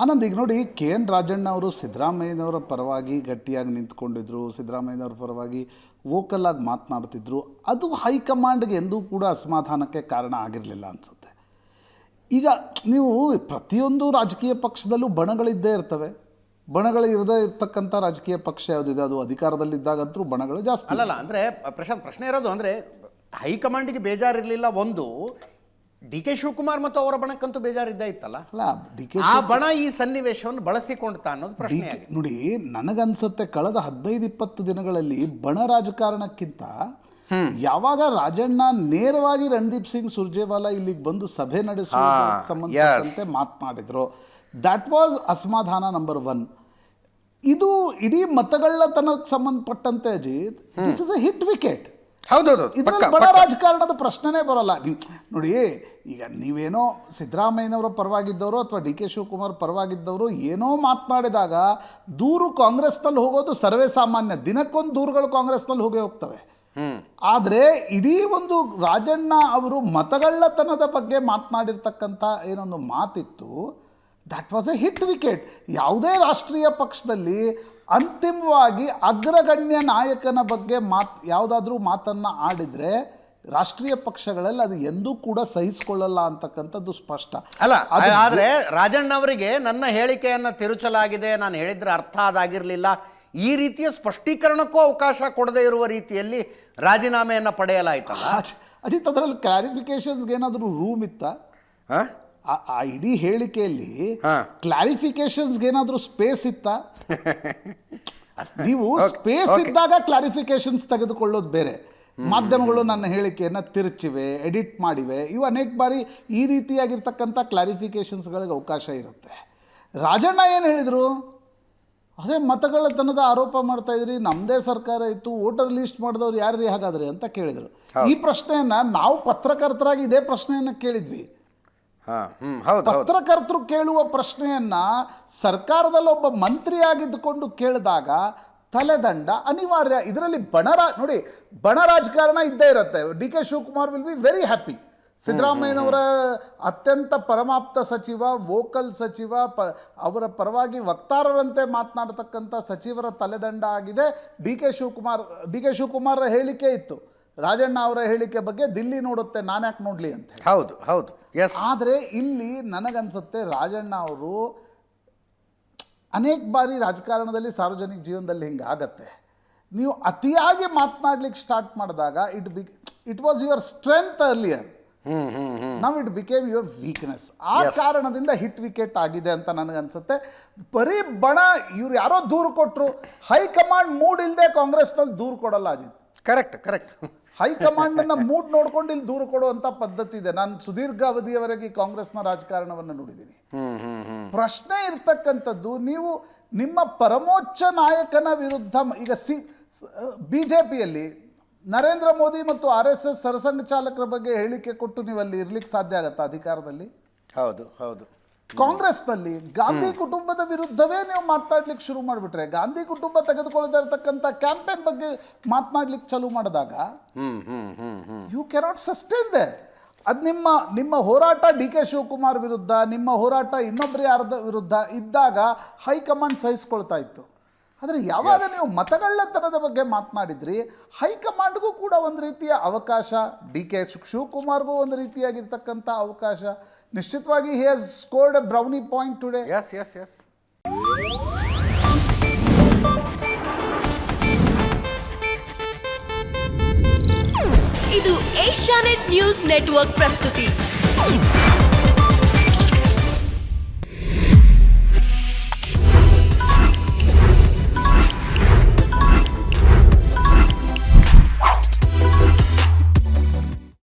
ಆನಂದ್, ಈಗ ನೋಡಿ, K N Rajanna ಅವರು ಸಿದ್ದರಾಮಯ್ಯನವರ ಪರವಾಗಿ ಗಟ್ಟಿಯಾಗಿ ನಿಂತ್ಕೊಂಡಿದ್ರು, ಸಿದ್ದರಾಮಯ್ಯನವ್ರ ಪರವಾಗಿ ವೋಕಲ್ ಆಗಿ ಮಾತನಾಡ್ತಿದ್ರು. ಅದು ಹೈಕಮಾಂಡ್ಗೆ ಎಂದೂ ಕೂಡ ಅಸಮಾಧಾನಕ್ಕೆ ಕಾರಣ ಆಗಿರಲಿಲ್ಲ ಅನಿಸುತ್ತೆ. ಈಗ ನೀವು ಪ್ರತಿಯೊಂದು ರಾಜಕೀಯ ಪಕ್ಷದಲ್ಲೂ ಬಣಗಳಿದ್ದೇ ಇರ್ತವೆ. ಬಣಗಳು ಇರದೇ ಇರ್ತಕ್ಕಂಥ ರಾಜಕೀಯ ಪಕ್ಷ ಯಾವುದಿದೆ? ಅದು ಅಧಿಕಾರದಲ್ಲಿದ್ದಾಗಂತೂ ಬಣಗಳು ಜಾಸ್ತಿ ಅಲ್ಲಲ್ಲ, ಅಂದರೆ ಪ್ರಶಾಂತ್, ಪ್ರಶ್ನೆ ಇರೋದು ಅಂದರೆ ಹೈಕಮಾಂಡಿಗೆ ಬೇಜಾರಿರಲಿಲ್ಲ ಒಂದು ಡಿ ಕೆ ಶಿವಕುಮಾರ್ ಮತ್ತು ಅವರ ಬಣಕ್ಕಂತೂ ಬೇಜಾರಿದ್ದ ಇತ್ತಲ್ಲ? ಅಲ್ಲ ಡಿ ಕೆ ಆ ಬಣ ಈ ಸನ್ನಿವೇಶವನ್ನು ಬಳಸಿಕೊಂಡ್ತ ಅನ್ನೋದು ಪ್ರಶ್ನೆ ನೋಡಿ ನನಗನ್ಸುತ್ತೆ ಕಳೆದ ಹದಿನೈದು ಇಪ್ಪತ್ತು ದಿನಗಳಲ್ಲಿ ಬಣ ರಾಜಕಾರಣಕ್ಕಿಂತ ಯಾವಾಗ ರಾಜಣ್ಣ ನೇರವಾಗಿ ರಣದೀಪ್ ಸಿಂಗ್ ಸುರ್ಜೇವಾಲಾ ಇಲ್ಲಿಗೆ ಬಂದು ಸಭೆ ನಡೆಸುವ ಸಂಬಂಧಿಸಿದಂತೆ ಸಂಬಂಧಪಟ್ಟಂತೆ ಮಾತನಾಡಿದ್ರು. ದಟ್ ವಾಸ್ ಅಸಮಾಧಾನ ನಂಬರ್ ಒನ್ ಇದು ಇಡೀ ಮತಗಳ್ಳತನಕ್ಕೆ ಸಂಬಂಧಪಟ್ಟಂತೆ Ajit this is a hit wicket ಹೌದೌದು. ಇದರಲ್ಲಿ ಬಡ ರಾಜಕಾರಣದ ಪ್ರಶ್ನೆನೇ ಬರೋಲ್ಲ. ನೀವು ನೋಡಿ ಈಗ ನೀವೇನೋ ಸಿದ್ದರಾಮಯ್ಯನವರ ಪರವಾಗಿದ್ದವರು ಅಥವಾ ಡಿ ಕೆ ಶಿವಕುಮಾರ್ ಪರವಾಗಿದ್ದವರು ಏನೋ ಮಾತನಾಡಿದಾಗ ದೂರು ಕಾಂಗ್ರೆಸ್ನಲ್ಲಿ ಹೋಗೋದು ಸರ್ವೇ ಸಾಮಾನ್ಯ. ದಿನಕ್ಕೊಂದು ದೂರುಗಳು ಕಾಂಗ್ರೆಸ್ನಲ್ಲಿ ಹೋಗೇ ಹೋಗ್ತವೆ. ಆದರೆ ಇಡೀ ಒಂದು ರಾಜಣ್ಣ ಅವರು ಮತಗಳ್ಳತನದ ಬಗ್ಗೆ ಮಾತನಾಡಿರ್ತಕ್ಕಂಥ ಏನೊಂದು ಮಾತಿತ್ತು that was a hit wicket ಯಾವುದೇ ರಾಷ್ಟ್ರೀಯ ಪಕ್ಷದಲ್ಲಿ ಅಂತಿಮವಾಗಿ ಅಗ್ರಗಣ್ಯ ನಾಯಕನ ಬಗ್ಗೆ ಮಾತು ಯಾವುದಾದ್ರೂ ಮಾತನ್ನು ಆಡಿದರೆ ರಾಷ್ಟ್ರೀಯ ಪಕ್ಷಗಳಲ್ಲಿ ಅದು ಎಂದೂ ಕೂಡ ಸಹಿಸಿಕೊಳ್ಳಲ್ಲ ಅಂತಕ್ಕಂಥದ್ದು ಸ್ಪಷ್ಟ. ಅಲ್ಲ ಆದರೆ ರಾಜಣ್ಣ ಅವರಿಗೆ ನನ್ನ ಹೇಳಿಕೆಯನ್ನು ತಿರುಚಲಾಗಿದೆ ನಾನು ಹೇಳಿದ್ರೆ ಅರ್ಥ ಅದಾಗಿರಲಿಲ್ಲ. ಈ ರೀತಿಯ ಸ್ಪಷ್ಟೀಕರಣಕ್ಕೂ ಅವಕಾಶ ಕೊಡದೇ ಇರುವ ರೀತಿಯಲ್ಲಿ ರಾಜೀನಾಮೆಯನ್ನು ಪಡೆಯಲಾಯಿತು ಅಜ್- ಅಜಿತ್ ಅದರಲ್ಲಿ ಕ್ಲಾರಿಫಿಕೇಶನ್ಸ್ಗೆ ಏನಾದರೂ ರೂಮ್ ಇತ್ತಾ? ಆ? ಆ- ಆ ಇಡೀ ಹೇಳಿಕೆಯಲ್ಲಿ ಹಾ. ಕ್ಲಾರಿಫಿಕೇಶನ್ಸ್ಗೆ ಏನಾದರೂ ಸ್ಪೇಸ್ ಇತ್ತಾ? ನೀವು ಸ್ಪೇಸ್ ಇದ್ದಾಗ ಕ್ಲಾರಿಫಿಕೇಶನ್ಸ್ ತೆಗೆದುಕೊಳ್ಳೋದು ಬೇರೆ. ಮಾಧ್ಯಮಗಳು ನನ್ನ ಹೇಳಿಕೆಯನ್ನು ತಿರುಚಿವೆ ಎಡಿಟ್ ಮಾಡಿವೆ. ಇವು ಅನೇಕ ಬಾರಿ ಈ ರೀತಿಯಾಗಿರ್ತಕ್ಕಂಥ ಕ್ಲಾರಿಫಿಕೇಶನ್ಸ್ಗಳಿಗೆ ಅವಕಾಶ ಇರುತ್ತೆ. ರಾಜಣ್ಣ ಏನು ಹೇಳಿದರು? ಅದೇ ಮತಗಳತನದ ಆರೋಪ ಮಾಡ್ತಾ ಇದ್ರಿ ನಮ್ಮದೇ ಸರ್ಕಾರ ಇತ್ತು ವೋಟರ್ ಲಿಸ್ಟ್ ಮಾಡಿದವ್ರು ಯಾರ್ರಿ ಹಾಗಾದ್ರೆ ಅಂತ ಕೇಳಿದರು. ಈ ಪ್ರಶ್ನೆಯನ್ನು ನಾವು ಪತ್ರಕರ್ತರಾಗಿ ಇದೇ ಪ್ರಶ್ನೆಯನ್ನು ಕೇಳಿದ್ವಿ. ಪತ್ರಕರ್ತರು ಕೇಳುವ ಪ್ರಶ್ನೆಯನ್ನ ಸರ್ಕಾರದಲ್ಲಿ ಒಬ್ಬ ಮಂತ್ರಿಯಾಗಿದ್ದುಕೊಂಡು ಕೇಳಿದಾಗ ತಲೆದಂಡ ಅನಿವಾರ್ಯ. ಇದರಲ್ಲಿ ಬಣರ ನೋಡಿ, ಬಣ ರಾಜಕಾರಣ ಇದ್ದೇ ಇರುತ್ತೆ. D K Shivakumar will be very happy. ಸಿದ್ದರಾಮಯ್ಯನವರ ಅತ್ಯಂತ ಪರಮಾಪ್ತ ಸಚಿವ, ವೋಕಲ್ ಸಚಿವ, ಪ, ಅವರ ಪರವಾಗಿ ವಕ್ತಾರರಂತೆ ಮಾತನಾಡತಕ್ಕಂಥ ಸಚಿವರ ತಲೆದಂಡ ಆಗಿದೆ. D K Shivakumar, D K Shivakumar ಹೇಳಿಕೆ ಇತ್ತು. ರಾಜಣ್ಣ ಅವರ ಹೇಳಿಕೆ ಬಗ್ಗೆ ದಿಲ್ಲಿ ನೋಡುತ್ತೆ ನಾನ್ಯಾಕೆ ನೋಡಲಿ ಅಂತ ಹೌದು ಹೌದು. ಎಸ್ ಆದರೆ ಇಲ್ಲಿ ನನಗನ್ಸುತ್ತೆ ರಾಜಣ್ಣ ಅವರು ಅನೇಕ ಬಾರಿ ರಾಜಕಾರಣದಲ್ಲಿ ಸಾರ್ವಜನಿಕ ಜೀವನದಲ್ಲಿ ಹಿಂಗೆ ಆಗತ್ತೆ ನೀವು ಅತಿಯಾಗಿ ಮಾತನಾಡ್ಲಿಕ್ಕೆ ಸ್ಟಾರ್ಟ್ ಮಾಡಿದಾಗ it be it was your strength earlier ನಾವು ಇಟ್ ಬಿಕೇಮ್ ಯುವರ್ ವೀಕ್ನೆಸ್ ಆ ಕಾರಣದಿಂದ ಹಿಟ್ ವಿಕೆಟ್ ಆಗಿದೆ ಅಂತ ನನಗನ್ಸುತ್ತೆ. ಬರೀ ಬಣ ಇವ್ರು ಯಾರೋ ದೂರು ಕೊಟ್ಟರು ಹೈಕಮಾಂಡ್ ಮೂಡ್ ಇಲ್ಲದೆ ಕಾಂಗ್ರೆಸ್ನಲ್ಲಿ ದೂರು ಕೊಡಲ್ಲ ಅಜಿತ್. ಕರೆಕ್ಟ್ ಕರೆಕ್ಟ್ ಹೈಕಮಾಂಡನ್ನ ಮೂಡ್ ನೋಡ್ಕೊಂಡು ಇಲ್ಲಿ ದೂರು ಕೊಡುವಂತ ಪದ್ಧತಿ ಇದೆ. ನಾನು ಸುದೀರ್ಘ ಅವಧಿಯವರೆಗೆ ಕಾಂಗ್ರೆಸ್ನ ರಾಜಕಾರಣವನ್ನು ನೋಡಿದ್ದೀನಿ. ಪ್ರಶ್ನೆ ಇರ್ತಕ್ಕಂಥದ್ದು ನೀವು ನಿಮ್ಮ ಪರಮೋಚ್ಚ ನಾಯಕನ ವಿರುದ್ಧ ಈಗ ಸಿ ಬಿ ಜೆ ಪಿಯಲ್ಲಿ ನರೇಂದ್ರ ಮೋದಿ ಮತ್ತು ಆರ್ ಎಸ್ ಎಸ್ ಸರಸಂಘ ಚಾಲಕರ ಬಗ್ಗೆ ಹೇಳಿಕೆ ಕೊಟ್ಟು ನೀವು ಅಲ್ಲಿ ಇರ್ಲಿಕ್ಕೆ ಸಾಧ್ಯ ಆಗತ್ತಾ ಅಧಿಕಾರದಲ್ಲಿ? ಹೌದು ಹೌದು. ಕಾಂಗ್ರೆಸ್ನಲ್ಲಿ ಗಾಂಧಿ ಕುಟುಂಬದ ವಿರುದ್ಧವೇ ನೀವು ಮಾತನಾಡ್ಲಿಕ್ಕೆ ಶುರು ಮಾಡಿಬಿಟ್ರೆ ಗಾಂಧಿ ಕುಟುಂಬ ತೆಗೆದುಕೊಳ್ಳದೇ ಇರತಕ್ಕಂಥ ಕ್ಯಾಂಪೇನ್ ಬಗ್ಗೆ ಮಾತನಾಡ್ಲಿಕ್ಕೆ ಚಾಲೂ ಮಾಡಿದಾಗ ಯು ಕೆನಾಟ್ ಸಸ್ಟೈನ್ ದೇ ಅದು ನಿಮ್ಮ ನಿಮ್ಮ ಹೋರಾಟ ಡಿ ಕೆ ಶಿವಕುಮಾರ್ ವಿರುದ್ಧ ನಿಮ್ಮ ಹೋರಾಟ ಇನ್ನೊಬ್ಬರು ಯಾರದ ವಿರುದ್ಧ ಇದ್ದಾಗ ಹೈಕಮಾಂಡ್ ಸಹಿಸ್ಕೊಳ್ತಾ ಇತ್ತು. ಆದರೆ ಯಾವಾಗ ನೀವು ಮತಗಳ್ಳತನದ ಬಗ್ಗೆ ಮಾತನಾಡಿದ್ರಿ ಹೈಕಮಾಂಡ್ಗೂ ಕೂಡ ಒಂದು ರೀತಿಯ ಅವಕಾಶ ಡಿ ಕೆ ಶಿವಕುಮಾರ್ಗೂ ಒಂದು ರೀತಿಯಾಗಿರ್ತಕ್ಕಂಥ ಅವಕಾಶ. ನಿಶ್ಚಿತವಾಗಿ he has scored a brownie point today yes yes yes ಇದು ಏಷ್ಯಾನೆಟ್ ನ್ಯೂಸ್ ನೆಟ್ವರ್ಕ್ ಪ್ರಸ್ತುತಿ.